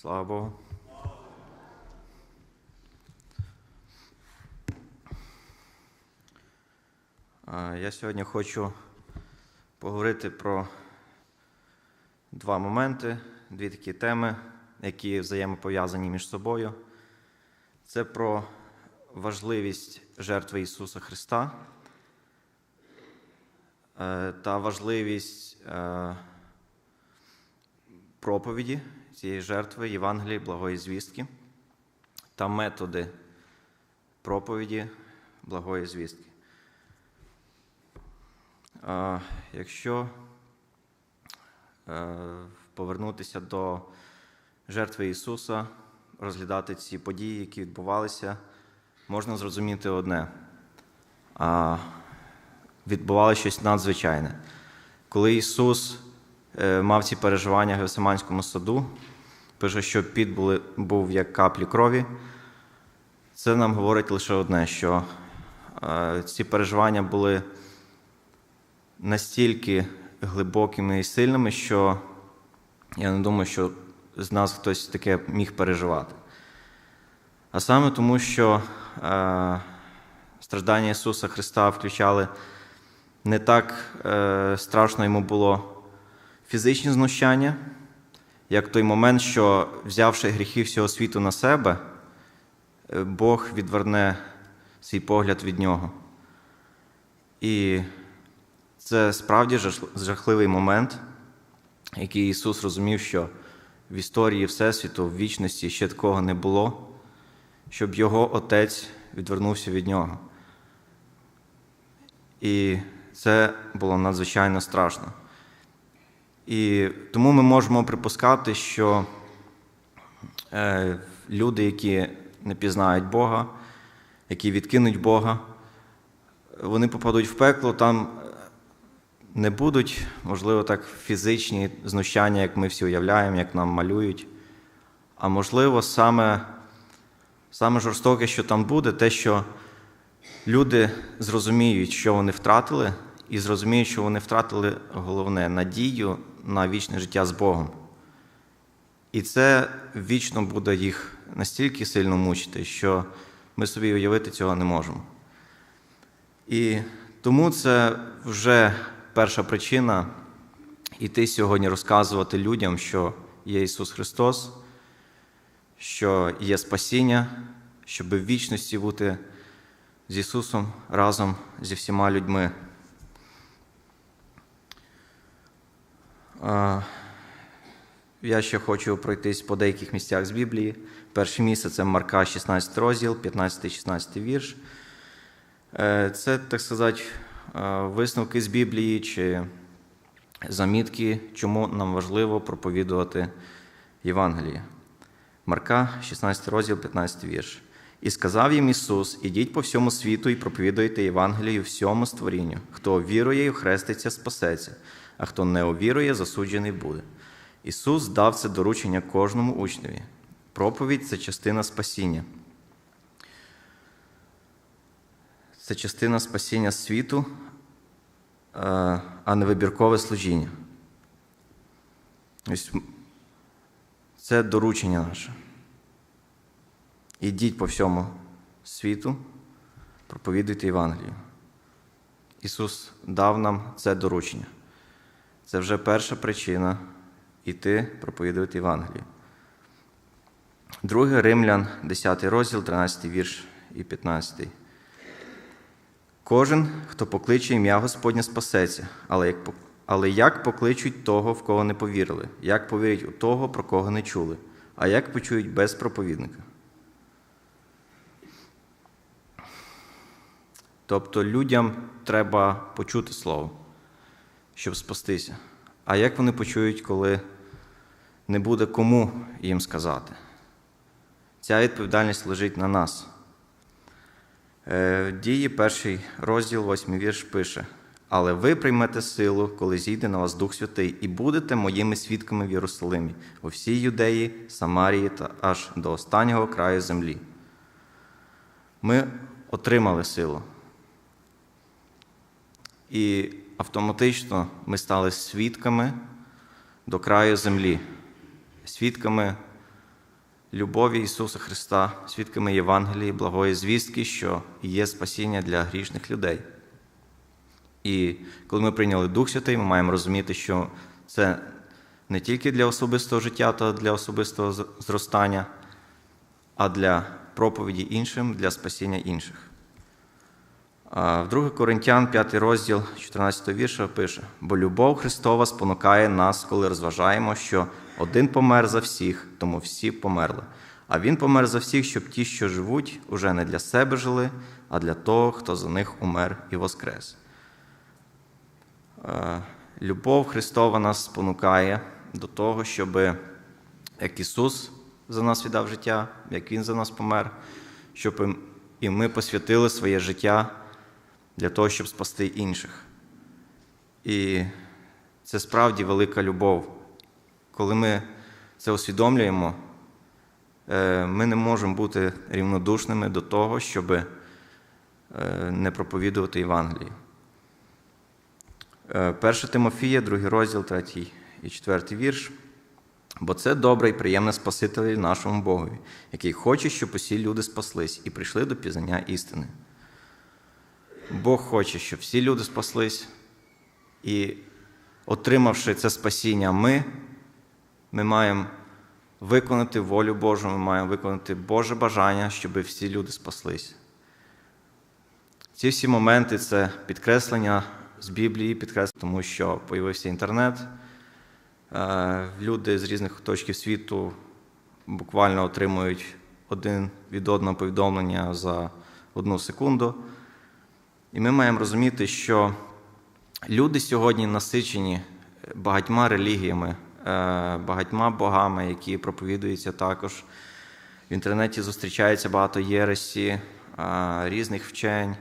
Слава Богу. Я сьогодні хочу поговорити про два моменти, дві такі теми, які взаємопов'язані між собою. Це про важливість жертви Ісуса Христа е, та важливість е, проповіді цієї жертви Євангелії, благої звістки та методи проповіді благої звістки. Якщо е, повернутися до жертви Ісуса, розглядати ці події, які відбувалися, можна зрозуміти одне. Відбувалося щось надзвичайне. Коли Ісус мав ці переживання в Гевсиманському саду, пише, що під були, був як каплі крові, це нам говорить лише одне, що е, ці переживання були настільки глибокими і сильними, що я не думаю, що з нас хтось таке міг переживати. А саме тому, що е, страждання Ісуса Христа включали не так е, страшно йому було фізичні знущання, як той момент, що, взявши гріхи всього світу на себе, е, Бог відверне свій погляд від нього. І це справді жахливий момент, який Ісус розумів, що в історії Всесвіту, в вічності ще такого не було, щоб Його Отець відвернувся від нього. І це було надзвичайно страшно. І тому ми можемо припускати, що е, люди, які не пізнають Бога, які відкинуть Бога, вони попадуть в пекло, там не будуть, можливо, так фізичні знущання, як ми всі уявляємо, як нам малюють. А можливо, саме, саме жорстоке, що там буде, те, що люди зрозуміють, що вони втратили, і зрозуміють, що вони втратили головне надію на вічне життя з Богом. І це вічно буде їх настільки сильно мучити, що ми собі уявити цього не можемо. І тому це вже перша причина іти сьогодні розказувати людям, що є Ісус Христос, що є спасіння, щоб в вічності бути з Ісусом разом зі всіма людьми. Я ще хочу пройтись по деяких місцях з Біблії. Перше місце це Марка, 16 розділ, 15-16 вірш. Е, це, так сказати, висновки з Біблії чи замітки, чому нам важливо проповідувати Євангеліє. Марка, 16 розділ, 15 вірш. І сказав їм Ісус: Ідіть по всьому світу і проповідуйте Євангелію всьому створінню. Хто вірує і хреститься, спасеться, а хто не увірує, засуджений буде. Ісус дав це доручення кожному учневі. Проповідь це частина спасіння. Це частина спасіння світу, а не вибіркове служіння. Це доручення наше. Ідіть по всьому світу, проповідуйте Євангелію. Ісус дав нам це доручення. Це вже перша причина іти проповідувати Євангелію. Друге Римлян, 10 розділ, 13 вірш і 15. Кожен, хто покличе ім'я Господнє, спасеться, але як але як покличуть того, в кого не повірили, як повірять у того, про кого не чули, а як почують без проповідника? Тобто людям треба почути слово, щоб спастися. А як вони почують, коли не буде кому їм сказати? Ця відповідальність лежить на нас. Е, дії, перший розділ, восьмий вірш пише: Але ви приймете силу, коли зійде на вас Дух Святий, і будете моїми свідками в Єрусалимі, у всій юдеї, Самарії та аж до останнього краю землі. Ми отримали силу. І автоматично ми стали свідками до краю землі, свідками любові Ісуса Христа, свідками Євангелії, благої звістки, що є спасіння для грішних людей. І коли ми прийняли Дух Святий, ми маємо розуміти, що це не тільки для особистого життя та для особистого зростання, а для проповіді іншим, для спасіння інших. В 2 Коринтян, 5 розділ 14 вірша пише: бо любов Христова спонукає нас, коли розважаємо, що один помер за всіх, тому всі померли. А Він помер за всіх, щоб ті, що живуть, уже не для себе жили, а для того, хто за них умер і воскрес. Любов Христова нас спонукає до того, щоб як Ісус за нас віддав життя, як Він за нас помер, щоб і ми посвятили своє життя для того, щоб спасти інших. І це справді велика любов. Коли ми це усвідомлюємо, е, ми не можемо бути рівнодушними до того, щоб е, не проповідувати Євангелію. 1 е, Тимофія, 2 розділ, 3 і 4 вірш. Бо це добре і приємне Спаситель нашому Богові, який хоче, щоб усі люди спаслись і прийшли до пізнання істини. Бог хоче, щоб всі люди спаслись, і, отримавши це спасіння, ми, ми маємо виконати волю Божу, ми маємо виконати Боже бажання, щоб всі люди спаслись. Ці всі моменти це підкреслення з Біблії, підкреслення, тому що з'явився інтернет. Е, люди з різних точків світу буквально отримують один від одного повідомлення за одну секунду. І ми маємо розуміти, що люди сьогодні насичені багатьма релігіями, е, багатьма богами, які проповідуються також. В інтернеті зустрічається багато єресі, е, різних вчень,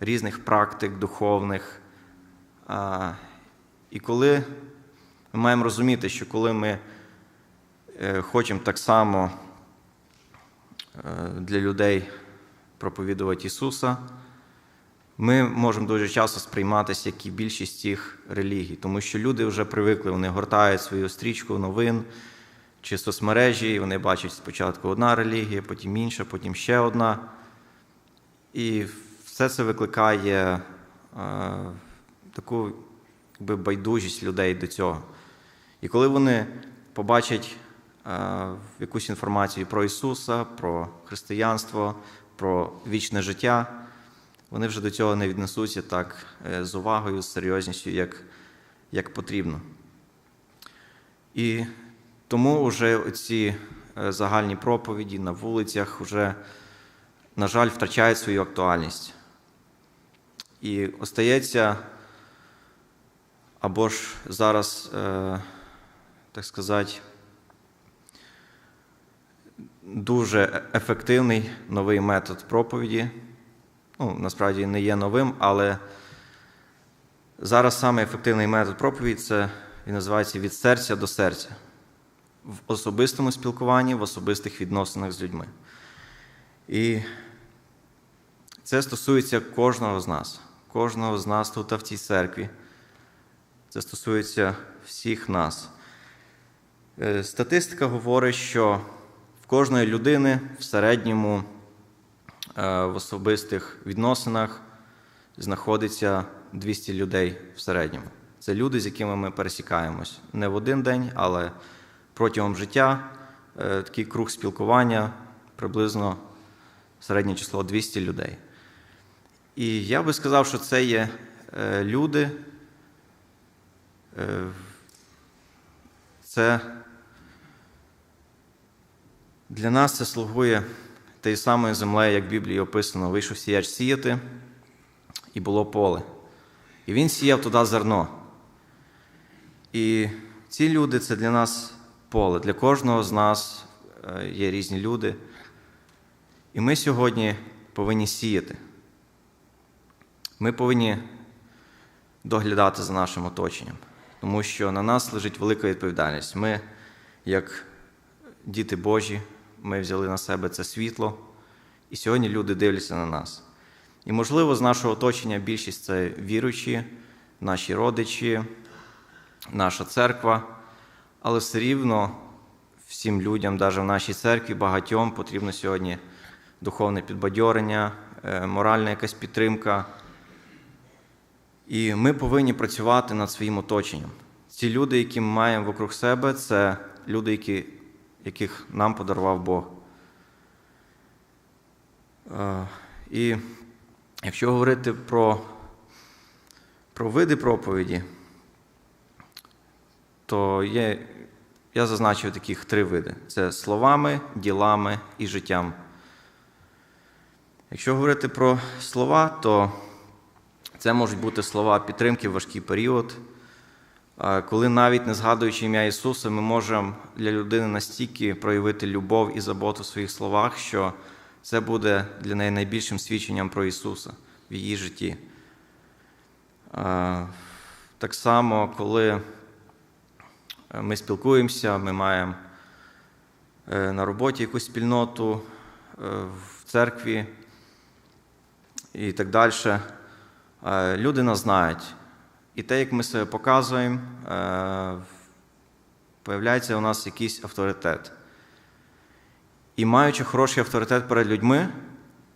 різних практик духовних. І коли ми маємо розуміти, що коли ми е, хочемо так само для людей проповідувати Ісуса, ми можемо дуже часто сприйматися, як і більшість цих релігій, тому що люди вже привикли, вони гортають свою стрічку новин чи соцмережі, і вони бачать спочатку одна релігія, потім інша, потім ще одна. І все це викликає е, таку якби, байдужість людей до цього. І коли вони побачать е, якусь інформацію про Ісуса, про християнство, про вічне життя вони вже до цього не віднесуться так е, з увагою, з серйозністю, як як потрібно. І тому вже ці е, загальні проповіді на вулицях вже, на жаль, втрачають свою актуальність. І остається або ж зараз, е, так сказати, дуже ефективний новий метод проповіді ну, насправді не є новим, але зараз саме ефективний метод проповіді це він називається від серця до серця в особистому спілкуванні, в особистих відносинах з людьми. І це стосується кожного з нас, кожного з нас тут в цій церкві. Це стосується всіх нас. Е, статистика говорить, що в кожної людини в середньому в особистих відносинах знаходиться 200 людей в середньому. Це люди, з якими ми пересікаємось не в один день, але протягом життя е, такий круг спілкування приблизно середнє число 200 людей. І я би сказав, що це є е, люди. Це для нас це слугує тією самою землею, як в Біблії описано, вийшов сіяч сіяти, і було поле. І він сіяв туди зерно. І ці люди це для нас поле. Для кожного з нас е, є різні люди. І ми сьогодні повинні сіяти. Ми повинні доглядати за нашим оточенням, тому що на нас лежить велика відповідальність. Ми, як діти Божі, ми взяли на себе це світло, і сьогодні люди дивляться на нас. І, можливо, з нашого оточення більшість це віруючі, наші родичі, наша церква, але все рівно всім людям, навіть в нашій церкві, багатьом потрібно сьогодні духовне підбадьорення, е, моральна якась підтримка. І ми повинні працювати над своїм оточенням. Ці люди, які ми маємо вокруг себе, це люди, які, яких нам подарував Бог. Е, І якщо говорити про, про види проповіді, то є, я зазначив таких три види: це словами, ділами і життям. Якщо говорити про слова, то це можуть бути слова підтримки в важкий період, коли навіть не згадуючи ім'я Ісуса, ми можемо для людини настільки проявити любов і заботу в своїх словах, що це буде для неї найбільшим свідченням про Ісуса в її житті. Так само, коли ми спілкуємося, ми маємо е, на роботі якусь спільноту е, в церкві і так далі. Е, люди нас знають. І те, як ми себе показуємо, появляється у нас якийсь авторитет. І маючи хороший авторитет перед людьми,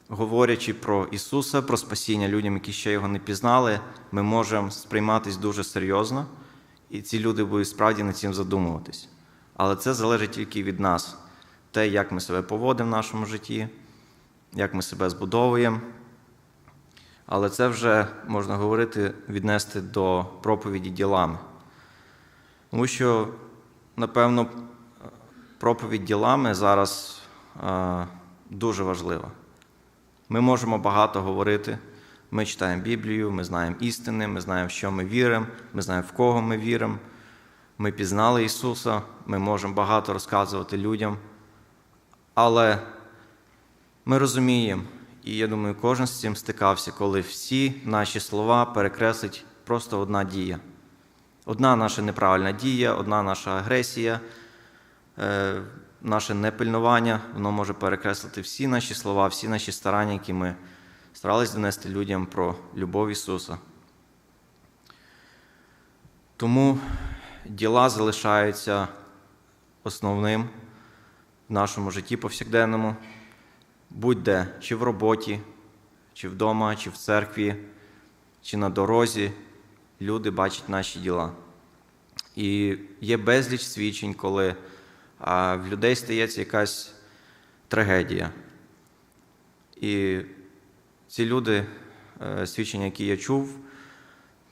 говорячи про Ісуса, про спасіння людям, які ще його не пізнали, ми можемо сприйматись дуже серйозно, і ці люди будуть справді над цим задумуватись. Але це залежить тільки від нас, те, як ми себе поводимо в нашому житті, як ми себе збудовуємо. Але це вже можна говорити, віднести до проповіді ділами. Тому що, напевно, проповідь ділами зараз е, дуже важлива. Ми можемо багато говорити. Ми читаємо Біблію, ми знаємо істини, ми знаємо, в що ми віримо, ми знаємо, в кого ми віримо. Ми пізнали Ісуса, ми можемо багато розказувати людям. Але ми розуміємо, і я думаю, кожен з цим стикався, коли всі наші слова перекреслить просто одна дія. Одна наша неправильна дія, одна наша агресія, е, наше непильнування, воно може перекреслити всі наші слова, всі наші старання, які ми старались донести людям про любов Ісуса. Тому діла залишаються основним в нашому житті повсякденному, будь-де, чи в роботі, чи вдома, чи в церкві, чи на дорозі, люди бачать наші діла. І є безліч свідчень, коли в людей стається якась трагедія. І ці люди, е, свідчення, які я чув,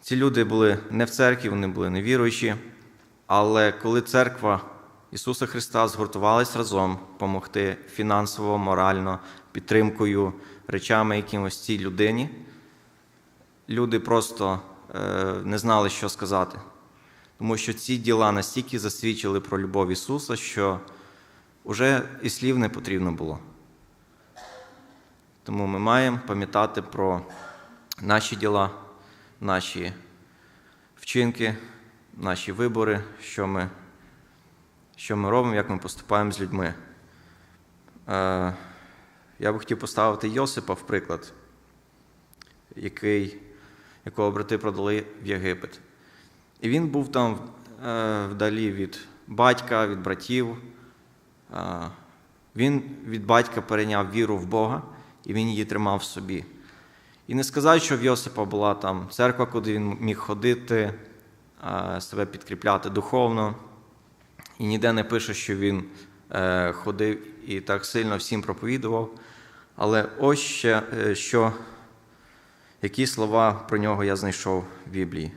ці люди були не в церкві, вони були невіруючі. Але коли церква Ісуса Христа згуртувалась разом допомогти фінансово, морально, підтримкою, речами якимось цій людині, люди просто е, не знали, що сказати. Тому що ці діла настільки засвідчили про любов Ісуса, що вже і слів не потрібно було. Тому ми маємо пам'ятати про наші діла, наші вчинки, наші вибори, що ми що ми робимо, як ми поступаємо з людьми. Е, я би хотів поставити Йосипа в приклад, який, якого брати продали в Єгипет. І він був там е, вдалі від батька, від братів. Е, він від батька перейняв віру в Бога і він її тримав в собі. І не сказати, що в Йосипа була там церква, куди він міг ходити, себе підкріпляти духовно. І ніде не пише, що він е, ходив і так сильно всім проповідував. Але ось ще е, що, які слова про нього я знайшов в Біблії.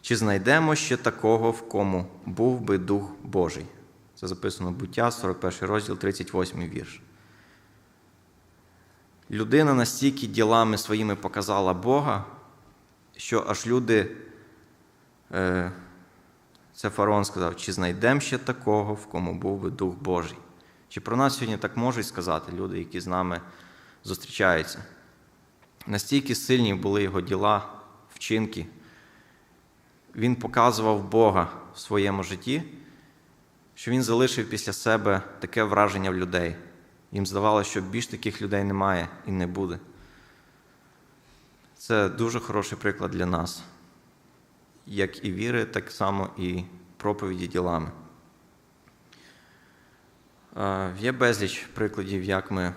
Чи знайдемо ще такого, в кому був би Дух Божий? Це записано буття, 41 розділ, 38 вірш. Людина настільки ділами своїми показала Бога, що аж люди, е, це фараон сказав, чи знайдемо ще такого, в кому був би Дух Божий. Чи про нас сьогодні так можуть сказати люди, які з нами зустрічаються? Настільки сильні були його діла, вчинки. Він показував Бога в своєму житті, що він залишив після себе таке враження в людей. Їм здавалося, що більш таких людей немає і не буде. Це дуже хороший приклад для нас, як і віри, так само і проповіді ділами. Е, Є безліч прикладів, як ми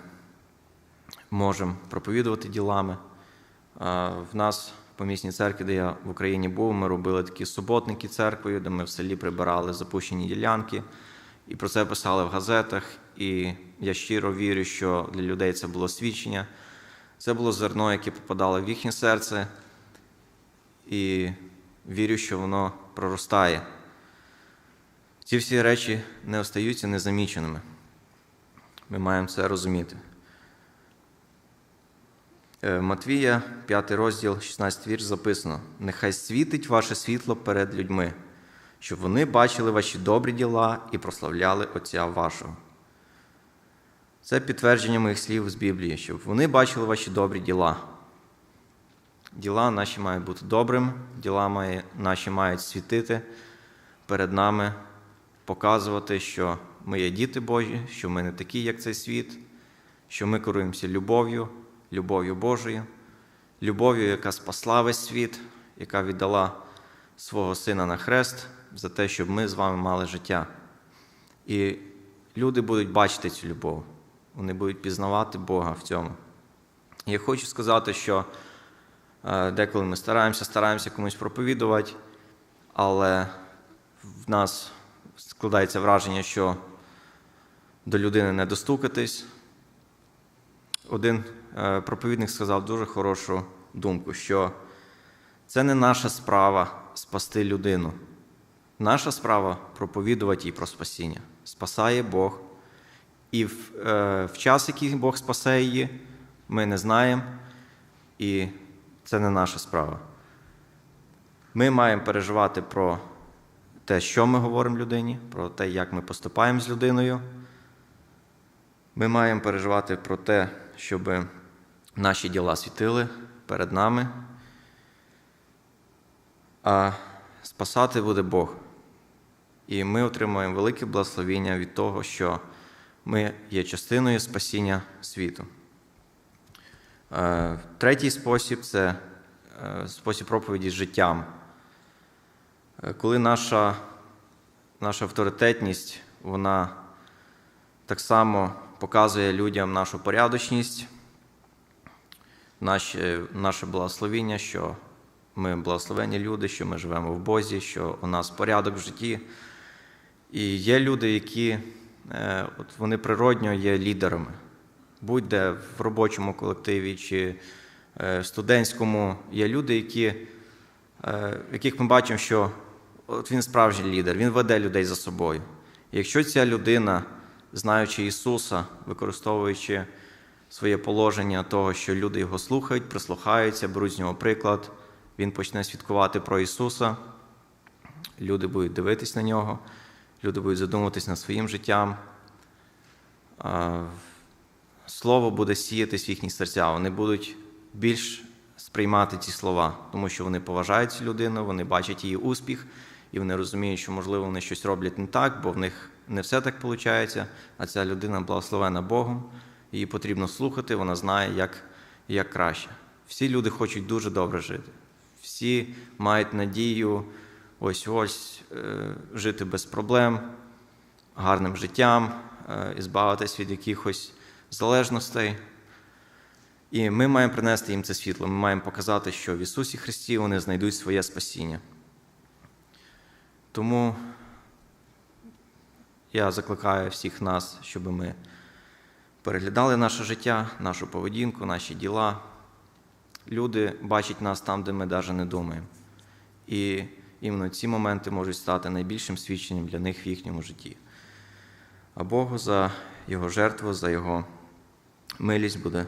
можемо проповідувати ділами. Е, В нас в помісній церкві, де я в Україні був, ми робили такі суботники церквою, де ми в селі прибирали запущені ділянки, і про це писали в газетах. І я щиро вірю, що для людей це було свідчення. Це було зерно, яке попадало в їхнє серце, і вірю, що воно проростає. Ці всі речі не остаються незаміченими. Ми маємо це розуміти. Е, Матвія, 5 розділ, 16 вірш записано: Нехай світить ваше світло перед людьми, щоб вони бачили ваші добрі діла і прославляли Отця вашого. Це підтвердження моїх слів з Біблії, щоб вони бачили ваші добрі діла. Діла наші мають бути добрими, діла наші мають світити перед нами, показувати, що ми є діти Божі, що ми не такі, як цей світ, що ми керуємося любов'ю, любов'ю Божою, любов'ю, яка спасла весь світ, яка віддала свого Сина на хрест за те, щоб ми з вами мали життя. І люди будуть бачити цю любов, вони будуть пізнавати Бога в цьому. Я хочу сказати, що деколи ми стараємося, стараємося комусь проповідувати, але в нас складається враження, що до людини не достукатись. Один е, проповідник сказав дуже хорошу думку, що це не наша справа спасти людину. Наша справа проповідувати їй про спасіння. Спасає Бог. І в, е, в час, який Бог спасе її, ми не знаємо, і це не наша справа. Ми маємо переживати про те, що ми говоримо людині, про те, як ми поступаємо з людиною. Ми маємо переживати про те, щоб наші діла світили перед нами, а спасати буде Бог. І ми отримуємо велике благословіння від того, що ми є частиною спасіння світу. Е, Третій спосіб це е, спосіб проповіді з життям. Е, Коли наша, наша авторитетність, вона так само показує людям нашу порядочність, наше, наше благословіння, що ми благословені люди, що ми живемо в Бозі, що у нас порядок в житті. І є люди, які от вони природньо є лідерами. Будь-де в робочому колективі чи е, студентському є люди, які, е, яких ми бачимо, що от він справжній лідер, він веде людей за собою. І якщо ця людина, знаючи Ісуса, використовуючи своє положення того, що люди його слухають, прислухаються, беруть з нього приклад, він почне свідкувати про Ісуса, люди будуть дивитись на нього, люди будуть задумуватись над своїм життям. Слово буде сіятись в їхні серця. Вони будуть більш сприймати ці слова, тому що вони поважають цю людину, вони бачать її успіх, і вони розуміють, що, можливо, вони щось роблять не так, бо в них не все так виходить, а ця людина благословена Богом, її потрібно слухати, вона знає, як, як краще. Всі люди хочуть дуже добре жити. Всі мають надію ось ось е, жити без проблем, гарним життям, е, і збавитись від якихось залежностей. І ми маємо принести їм це світло. Ми маємо показати, що в Ісусі Христі вони знайдуть своє спасіння. Тому я закликаю всіх нас, щоб ми переглядали наше життя, нашу поведінку, наші діла. Люди бачать нас там, де ми навіть не думаємо. І іменно ці моменти можуть стати найбільшим свідченням для них в їхньому житті. А Богу за Його жертву, за Його милість буде,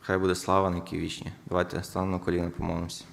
хай буде слава на вічні. Давайте станемо на коліна, помолимося.